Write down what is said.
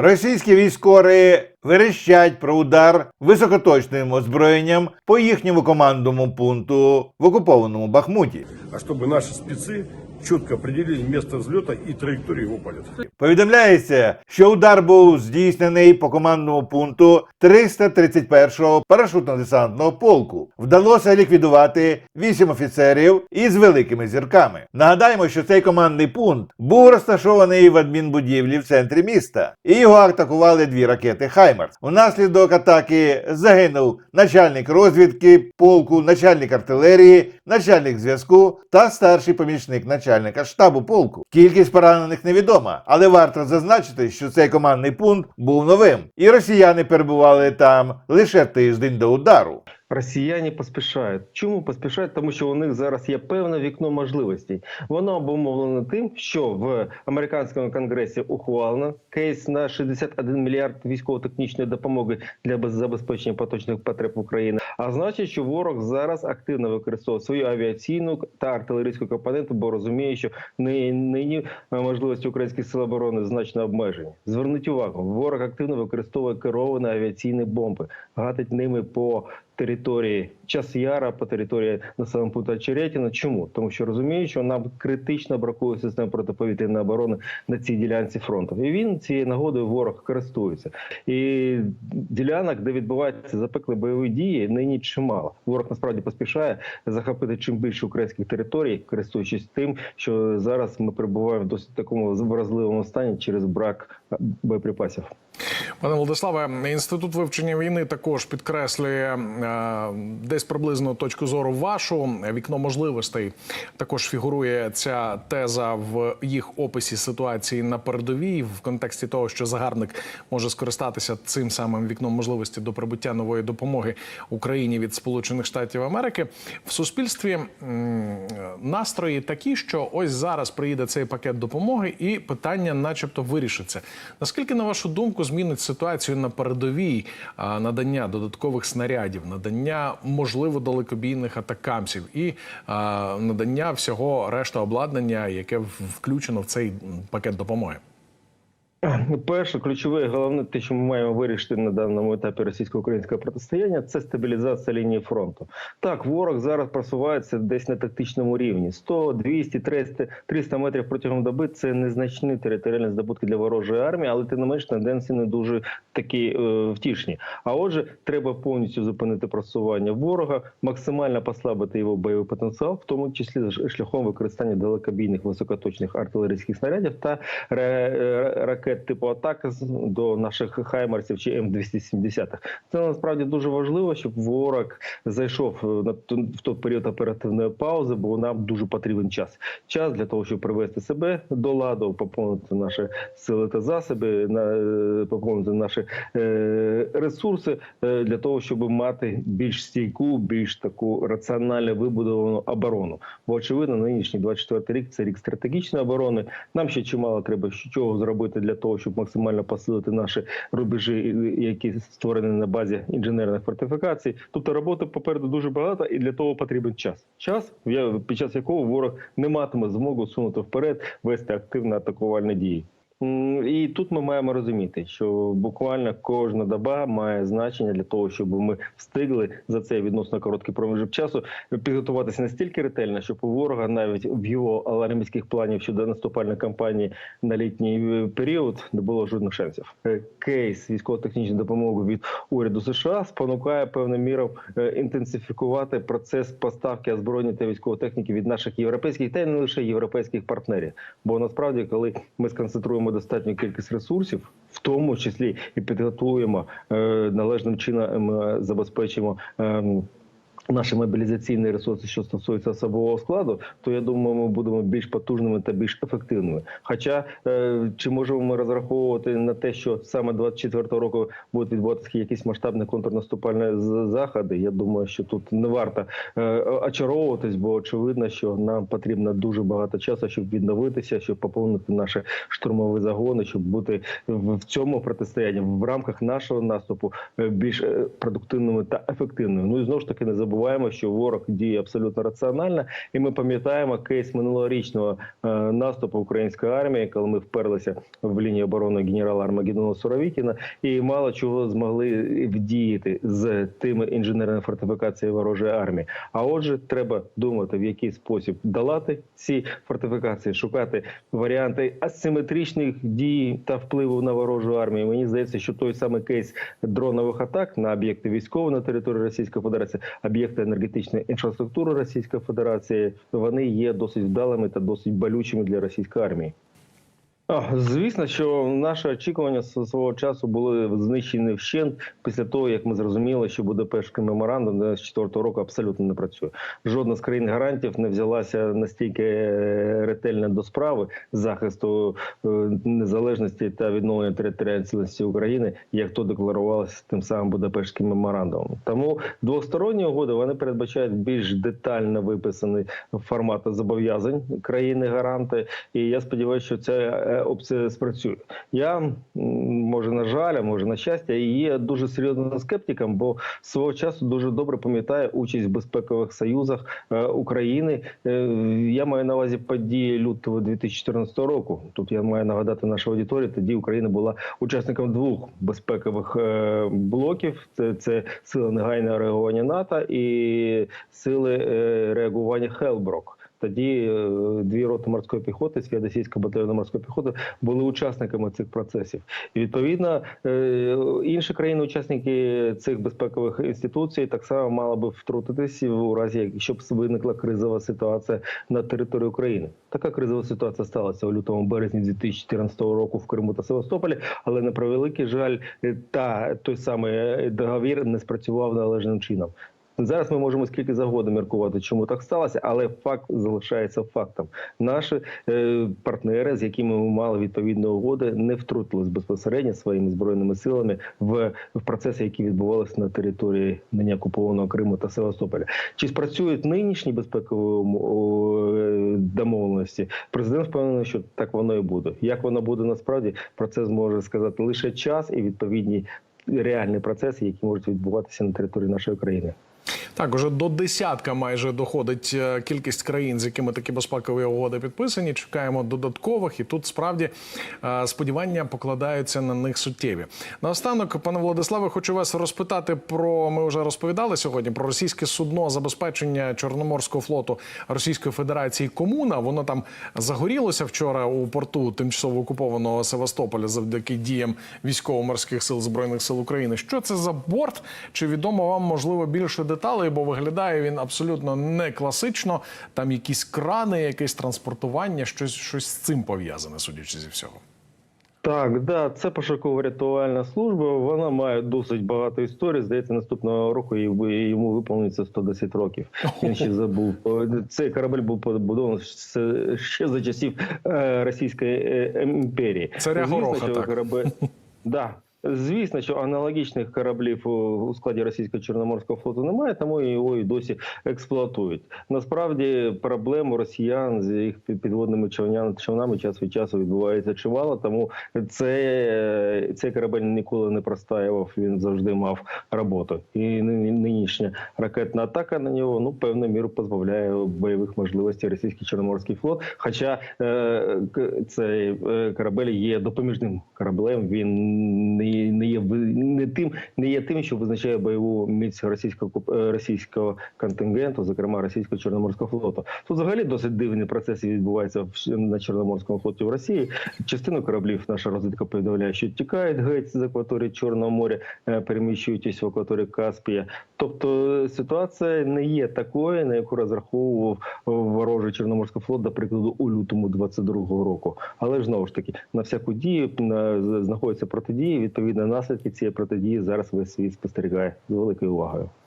Російські військові верещать про удар високоточним озброєнням по їхньому командному пункту в окупованому Бахмуті. а щоб наші спецы четко определили место взлета и траекторию его полета. Повідомляється, що удар був здійснений по командному пункту 331-го парашутно-десантного полку. Вдалося ліквідувати 8 офіцерів із великими зірками. Нагадаємо, що цей командний пункт був розташований в адмінбудівлі в центрі міста, і його атакували дві ракети Хаймерс. Унаслідок атаки загинув начальник розвідки полку, начальник артилерії, начальник зв'язку та старший помічник начальника штабу полку. Кількість поранених невідома, але варто зазначити, що цей командний пункт був новим, і росіяни перебували там лише тиждень до удару. Росіяни поспішають. Чому поспішають? Тому що у них зараз є певне вікно можливостей. Воно обумовлено тим, що в американському конгресі ухвалено кейс на 61 мільярд військово-технічної допомоги для без- забезпечення поточних потреб України. А значить, що ворог зараз активно використовує свою авіаційну та артилерійську компоненту, бо розуміє, що нині, нині можливості українських сил оборони значно обмежені. Зверніть увагу, ворог активно використовує керовані авіаційні бомби, гатить ними по території Час-Яра, по території населеного пункту Черетіна. Чому? Тому що розуміє, що нам критично бракує систем протиповітряної оборони на цій ділянці фронту. І він цією нагодою ворог користується. І ділянок, де відбуваються запекли бойові дії, нині чимало. Ворог насправді поспішає захопити чим більше українських територій, користуючись тим, що зараз ми перебуваємо в досить такому вразливому стані через брак е, боєприпасів. Пане Владиславе, інститут вивчення війни також підкреслює е, десь приблизно точку зору вашу. Вікно можливостей також фігурує ця теза в їх описі ситуації на передовій в контексті того, що загарбник може скористатися цим самим вікном можливості до прибуття нової допомоги Україні від Сполучених Штатів Америки. В суспільстві настрої такі, що ось зараз приїде цей пакет допомоги, і питання, начебто, вирішиться. Наскільки, на вашу думку, змінить ситуацію на передовій надання додаткових снарядів, надання можливо далекобійних атакамсів і надання всього решта обладнання, яке включено в цей пакет допомоги? Перше, ключове, головне, те, що ми маємо вирішити на даному етапі російсько-українського протистояння, це стабілізація лінії фронту. Так, ворог зараз просувається десь на тактичному рівні: 100, 200, 300, 300 метрів протягом доби. Це незначні територіальні здобутки для ворожої армії, але тим не менш тенденції не дуже такі е, втішні. А отже, треба повністю зупинити просування ворога, максимально послабити його бойовий потенціал, в тому числі шляхом використання далекобійних високоточних артилерійських снарядів та е, ракет типу атака до наших хаймарсів чи М270. Це насправді дуже важливо, щоб ворог зайшов е, на в той період оперативної паузи, бо нам дуже потрібен час. Час для того, щоб привести себе до ладу, поповнити наші сили та засоби, на е, поповнити наші е, ресурси для того, щоб мати більш стійку, більш таку раціонально вибудовану оборону. Бо очевидно, нинішній 24 рік це рік стратегічної оборони. Нам ще чимало треба чого зробити для того, щоб максимально посилити наші рубежі, які створені на базі інженерних фортифікацій. Тобто роботи попереду дуже багато, і для того потрібен час. Час, під час якого ворог не матиме змогу сунути вперед, вести активно атакувальні дії. І тут ми маємо розуміти, що буквально кожна доба має значення для того, щоб ми встигли за цей відносно короткий проміжок часу підготуватися настільки ретельно, щоб у ворога навіть в його алармійських планів щодо наступальної кампанії на літній е, період не було жодних шансів. Е, Кейс військово-технічної допомоги від уряду США спонукає певною мірою е, інтенсифікувати процес поставки озброєння та військової техніки від наших європейських та й не лише європейських партнерів. Бо насправді, коли ми сконцентруємо достатню кількість ресурсів, в тому числі і підготуємо е, належним чином, е, забезпечимо. Наші мобілізаційні ресурси, що стосуються особового складу, то я думаю, ми будемо більш потужними та більш ефективними. Хоча е, чи можемо ми розраховувати на те, що саме 24-го року будуть відбуватися якісь масштабні контрнаступальні заходи? Я думаю, що тут не варто е, очаровуватись, бо очевидно, що нам потрібно дуже багато часу, щоб відновитися, щоб поповнити наші штурмові загони, щоб бути в цьому протистоянні в рамках нашого наступу е, більш продуктивними та ефективними. Ну і знову ж таки не забуваємо забуваємо, що ворог діє абсолютно раціонально, і ми пам'ятаємо кейс минулорічного е, наступу української армії, коли ми вперлися в лінію оборони генерала Армагеддона Суровікіна, і мало чого змогли вдіяти з тими інженерними фортифікаціями ворожої армії. А отже, треба думати, в який спосіб долати ці фортифікації, шукати варіанти асиметричних дій та впливу на ворожу армію. Мені здається, що той самий кейс дронових атак на об'єкти військової на території Російської Федерації, об'єкти енергетичної інфраструктури Російської Федерації, вони є досить вдалими та досить болючими для російської армії. Звісно, що наші очікування свого часу були знищені вщент після того, як ми зрозуміли, що Будапештський меморандум 94 року абсолютно не працює. Жодна з країн гарантів не взялася настільки е, ретельно до справи захисту е, незалежності та відновлення територіальної цілісності України, як то декларувалося тим самим Будапештським меморандумом. Тому двосторонні угоди вони передбачають більш детально виписаний формат зобов'язань країни-гаранти. І я сподіваюся, що ця е, опція спрацює. Я може на жаль, а може на щастя, є дуже серйозним скептиком, бо свого часу дуже добре пам'ятаю участь в безпекових союзах е, України. Е, я маю на увазі події лютого 2014 року. Тут я маю нагадати нашій аудиторії. Тоді Україна була учасником двох безпекових е, блоків: це, це сили негайного реагування НАТО і сили реагування Хелброк. Тоді е, дві роти морської піхоти, Святосійська батальйону морської піхоти, були учасниками цих процесів. І відповідно е, інші країни-учасники цих безпекових інституцій так само мали би втрутитися у разі, якщо б виникла кризова ситуація на території України. Така кризова ситуація сталася у лютому березні 2014 року в Криму та Севастополі, але на превеликий жаль, е, та той самий договір не спрацював належним чином. Зараз ми можемо скільки завгодно міркувати, чому так сталося, але факт залишається фактом. Наші е, партнери, з якими ми мали відповідні угоди, не втрутились безпосередньо своїми збройними силами в, в процеси, які відбувалися на території нині окупованого Криму та Севастополя. Чи спрацюють нинішні безпекові е, домовленості? Президент впевнений, що так воно і буде. Як воно буде насправді, про це зможе сказати лише час і відповідні реальні процеси, які можуть відбуватися на території нашої країни. Так, уже до десятка майже доходить е, кількість країн, з якими такі безпекові угоди підписані. Чекаємо додаткових, і тут справді е, сподівання покладаються на них суттєві. Наостанок, пане Владиславе, хочу вас розпитати про. Ми вже розповідали сьогодні про російське судно забезпечення Чорноморського флоту Російської Федерації Комуна. Воно там загорілося вчора у порту тимчасово окупованого Севастополя завдяки діям військово-морських сил збройних сил України. Що це за борт? Чи відомо вам можливо більше деталей? Бо виглядає він абсолютно не класично. Там якісь крани, якесь транспортування, щось щось з цим пов'язане, судячи зі всього. Так, да, це пошуково-рятувальна служба. Вона має досить багато історій. Здається, наступного року йому виповниться 110 років. Він ще забув. Цей корабель був побудований ще- за часів е, Російської е, імперії. Царя Звісно, Гороха, так. корабель. Да. Звісно, що аналогічних кораблів у- складі російського чорноморського флоту немає, тому його і досі експлуатують. Насправді проблем росіян з їх під- підводними човнами час від часу відбувається чимало. Тому це, цей корабель ніколи не простаював. Він завжди мав роботу. І нині- нинішня ракетна атака на нього ну певною мірою позбавляє бойових можливостей російський чорноморський флот. Хоча е, цей е, корабель є допоміжним кораблем. Він не, є- не є не тим, не є тим, що визначає бойову міць російського е, російського контингенту, зокрема російського чорноморського флоту. Тут взагалі досить дивні процеси відбуваються на чорноморському флоті в Росії. Частину кораблів наша розвідка повідомляє, що тікають геть з акваторії Чорного моря, е, переміщуючись в акваторію Каспія. Тобто е, ситуація не є такою, на яку розраховував ворожий чорноморський флот, до прикладу, у лютому 22-го року. Але ж знову ж таки на всяку дію на знаходяться протидії. Відповідно, наслідки цієї протидії зараз весь світ спостерігає з великою увагою.